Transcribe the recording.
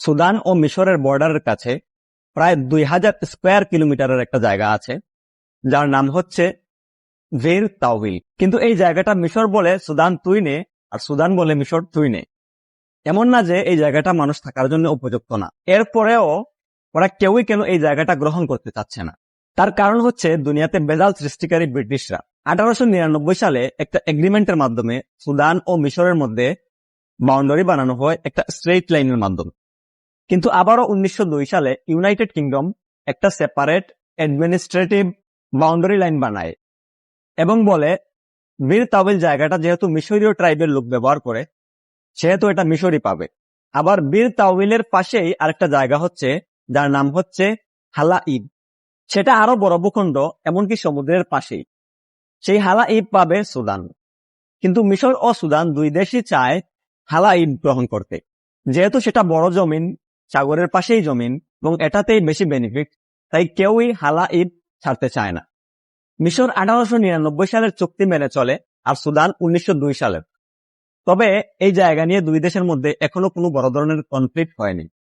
Sudan ও মিশরের বর্ডারের কাছে প্রায় দুই হাজার স্কোয়ার কিলোমিটারের একটা জায়গা আছে, যার নাম হচ্ছে ভের তাওবিল কিন্তু এই জায়গাটা মিশর বলে সুদান তুই নে, আর সুদান বলে মিশর তুই নে। এমন না যে এই জায়গাটা মানুষ থাকার জন্য উপযুক্ত না। এরপরেও ওরা কেউই কেন এই জায়গাটা গ্রহণ করতে চাচ্ছে না। তার কারণ হচ্ছে দুনিয়াতে বেজাল সৃষ্টিকারী ব্রিটিশরা। আঠারোশো নিরানব্বই সালে একটা এগ্রিমেন্টের মাধ্যমে সুদান ও মিশরের মধ্যে বাউন্ডারি বানানো হয় একটা স্ট্রেইট লাইনের মাধ্যমে। কিন্তু আবারও উনিশশো দুই সালে ইউনাইটেড কিংডম একটা সেপারেট অ্যাডমিনিস্ট্রেটিভ বাউন্ডারি লাইন বানায় এবং বলে বীর তাবিল জায়গাটা যেহেতু মিশরীয় ট্রাইবের লোক ব্যবহার করে, সেহেতু এটা মিশরই পাবে। আবার বীর তাওবিলের পাশেই আরেকটা জায়গা হচ্ছে, যার নাম হচ্ছে হালা ইব সেটা আরও বড় ভূখণ্ড, এমনকি সমুদ্রের পাশেই। সেই হালা ইব পাবে সুদান। কিন্তু মিশর ও সুদান দুই দেশই চায় হালা ইব গ্রহণ করতে। যেহেতু সেটা বড় জমিন সাগরের পাশেই জমিন এবং এটাতেই বেশি বেনিফিট তাই কেউই হালা ঈদ ছাড়তে চায় না। মিশর আঠারোশো নিরানব্বই সালের চুক্তি মেনে চলে আর সুদান উনিশশো দুই সালের। তবে এই জায়গা নিয়ে দুই দেশের মধ্যে এখনও কোনো বড় ধরনের কনফ্লিক্ট হয়নি।